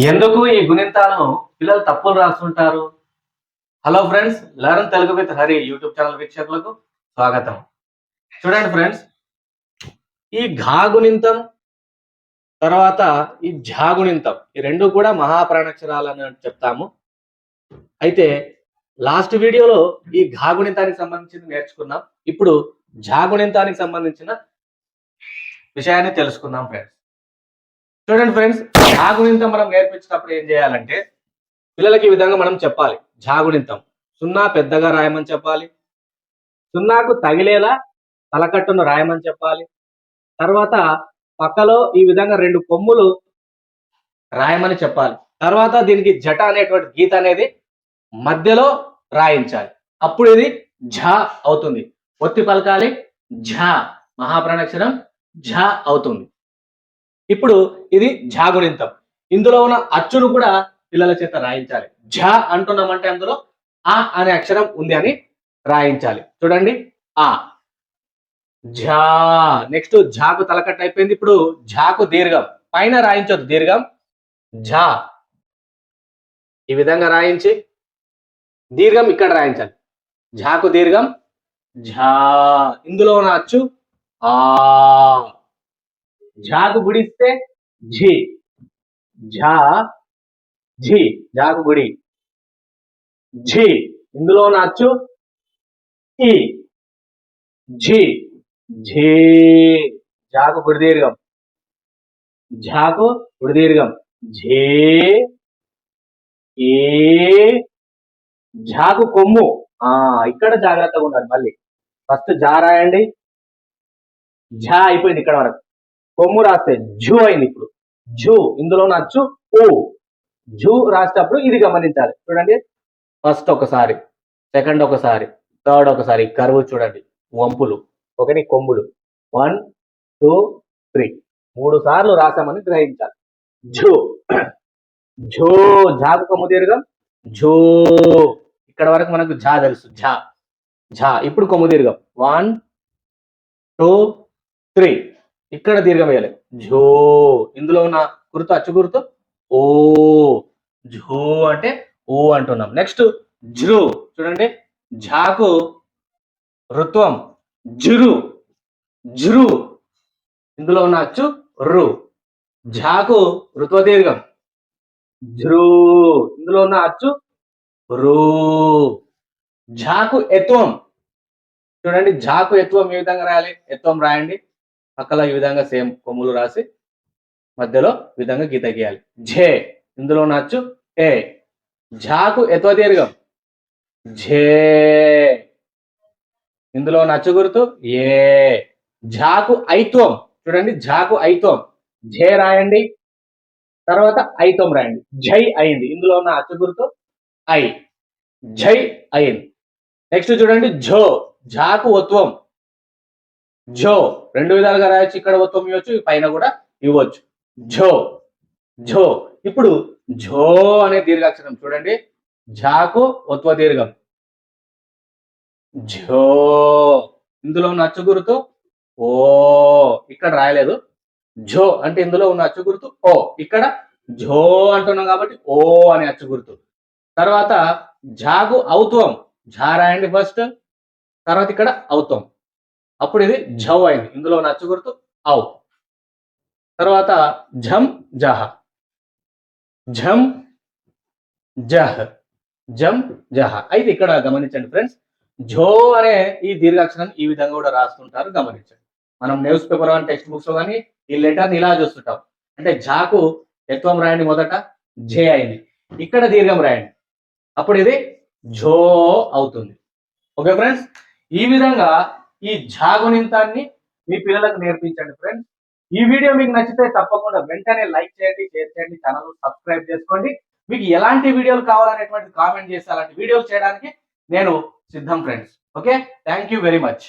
ఎందుకు ఈ గుణింతాలను పిల్లలు తప్పులు రాస్తుంటారు? Hello friends learn Telugu with Hari YouTube channel వీక్షకులకు స్వాగతం. చూడండి ఫ్రెండ్స్ ఈ ఘా గుణింతం తర్వాత ఈ ఝా గుణింతం ఈ రెండు కూడా మహాప్రాణాక్షరాలని చెప్తాము. అయితే లాస్ట్ వీడియోలో ఈ ఘా గుణింతానికి సంబంధించింది నేర్చుకున్నాం. ఇప్పుడు ఝా గుణింతానికి సంబంధించిన విషయాన్ని తెలుసుకుందాం ఫ్రెండ్స్ చూడండి ఫ్రెండ్స్ జాగుణింతం మనం నేర్పించినప్పుడు ఏం చేయాలంటే పిల్లలకి ఈ విధంగా మనం చెప్పాలి. జాగుణింతం సున్నా పెద్దగా రాయమని చెప్పాలి. సున్నాకు తగిలేలా తలకట్టును రాయమని చెప్పాలి. తర్వాత పక్కలో ఈ విధంగా రెండు కొమ్ములు రాయమని చెప్పాలి. తర్వాత దీనికి జట అనేటువంటి గీత అనేది మధ్యలో రాయించాలి. అప్పుడు ఇది ఝ అవుతుంది. ఒత్తి పలకాలి ఝ. మహాప్రాణాక్షరం ఝ అవుతుంది. ఇప్పుడు ఇది జాగుణింతం ఇందులో ఉన్న అచ్చును కూడా పిల్లల చేత రాయించాలి. ఝ అంటున్నామంటే అందులో ఆ అనే అక్షరం ఉంది అని రాయించాలి. చూడండి. ఆ. ఝా. నెక్స్ట్ ఝాకు తలకట్టు అయిపోయింది. ఇప్పుడు ఝాకు దీర్ఘం. పైన రాయించొద్దు. దీర్ఘం. ఝా. ఈ విధంగా రాయించి దీర్ఘం ఇక్కడ రాయించాలి. ఝాకు దీర్ఘం. ఝా. ఇందులో ఉన్న అచ్చు ఆ. ఝాకు గుడిస్తే ఝి ఝా ఝి ఝాకు గుడి ఝి ఇందులో ఉన్న అచ్చు ఈ ఝి ఝీ ఝాకు గుడి దీర్ఘం ఝాకు గుడి దీర్ఘం ఝే ఏ ఝాకు కొమ్ము ఆ ఇక్కడ జాగ్రత్తగా ఉండాలి మళ్ళీ ఫస్ట్ జా రాయండి ఝా అయిపోయింది ఇక్కడ వరకు కొమ్ము రాస్తే జు అయింది ఇప్పుడు. జు ఇందులో నచ్చు ఓ జు రాసేటప్పుడు ఇది గమనించాలి. చూడండి. ఫస్ట్ ఒకసారి సెకండ్ ఒకసారి థర్డ్ ఒకసారి కరువు చూడండి. వంపులు ఒకటి కొమ్ములు. One two three. మూడు సార్లు రాసామని గ్రహించాలి. జూ జో జాకు కొమ్ము దీర్ఘం. జో ఇక్కడ వరకు మనకు ఝా తెలుసు. ఝా. ఝా. ఇప్పుడు కొమ్ము దీర్ఘం. One two three. ఇక్కడ దీర్ఘం వేయాలి ఝో. ఇందులో ఉన్న గుర్తు అచ్చు గుర్తు? ఓ. ఝో అంటే ఓ అంటున్నాం. నెక్స్ట్ ఝృ చూడండి. ఝాకు ఋత్వం. ఝురు. ఝృ ఇందులో ఉన్న అచ్చు రు. ఝాకు ఋత్వ దీర్ఘం ఝృ ఇందులో ఉన్న అచ్చు రూ. ఝాకు ఎత్వం. చూడండి ఝాకు ఎత్వం ఏ విధంగా రాయాలి? ఎత్వం రాయండి. పక్కల ఈ విధంగా సేమ్ కొమ్ములు రాసి మధ్యలో ఈ విధంగా గీత గీయాలి. ఝే ఇందులో నచ్చు ఏ. ఝాకు ఎత్వ దీర్ఘం. ఝే. ఇందులో నచ్చు గుర్తు ఏ. ఝాకు ఐత్వం. చూడండి ఝాకు ఐత్వం. ఝే రాయండి తర్వాత ఐత్వం రాయండి. జై అయింది. ఇందులో ఉన్న అచ్చు గుర్తు ఐ. జై అయింది. నెక్స్ట్ చూడండి ఝో. ఝాకు ఒత్వం. జో రెండు విధాలుగా రాయొచ్చు ఇక్కడ ఒత్తం ఇవ్వచ్చు పైన కూడా ఇవ్వచ్చు. జో జో ఇప్పుడు జో అనే దీర్ఘాక్షరం చూడండి. ఝాకు ఒత్వ దీర్ఘం. జో ఇందులో ఉన్న అచ్చు గుర్తు ఓ. ఇక్కడ రాయలేదు. జో అంటే ఇందులో ఉన్న అచ్చు గుర్తు ఓ. ఇక్కడ జో అంటున్నాం కాబట్టి ఓ అనే అచ్చు గుర్తు. తర్వాత జాగు ఔత్వం. ఝా రాయండి ఫస్ట్. తర్వాత ఇక్కడ ఔత్వం. అప్పుడు ఇది ఝౌ అయింది. ఇందులో నచ్చు గుర్తు ఔ. తర్వాత ఝం జహ. ఝం జహ్. జం జహ. అయితే ఇక్కడ గమనించండి ఫ్రెండ్స్ జో అనే ఈ దీర్ఘాక్షరాన్ని ఈ విధంగా కూడా రాస్తుంటారు గమనించండి. మనం న్యూస్ పేపర్ అని టెక్స్ట్ బుక్స్లో కానీ ఈ లెటర్ని ఇలా చూస్తుంటాం. అంటే జాకు ఎత్వం రాయండి మొదట జే అయింది. ఇక్కడ దీర్ఘం రాయండి. అప్పుడు ఇది జో అవుతుంది. ఓకే ఫ్రెండ్స్ ఈ విధంగా ఈ జాగునింతాన్ని మీ పిల్లలకు నేర్పించండి ఫ్రెండ్స్ ఈ వీడియో మీకు నచ్చితే తప్పకుండా వెంటనే లైక్ చేయండి షేర్ చేయండి ఛానల్ సబ్స్క్రైబ్ చేసుకోండి. మీకు ఎలాంటి వీడియోలు కావాలనేటువంటి కామెంట్ చేసి అలాంటి వీడియోలు చేయడానికి నేను సిద్ధం friends okay thank you very much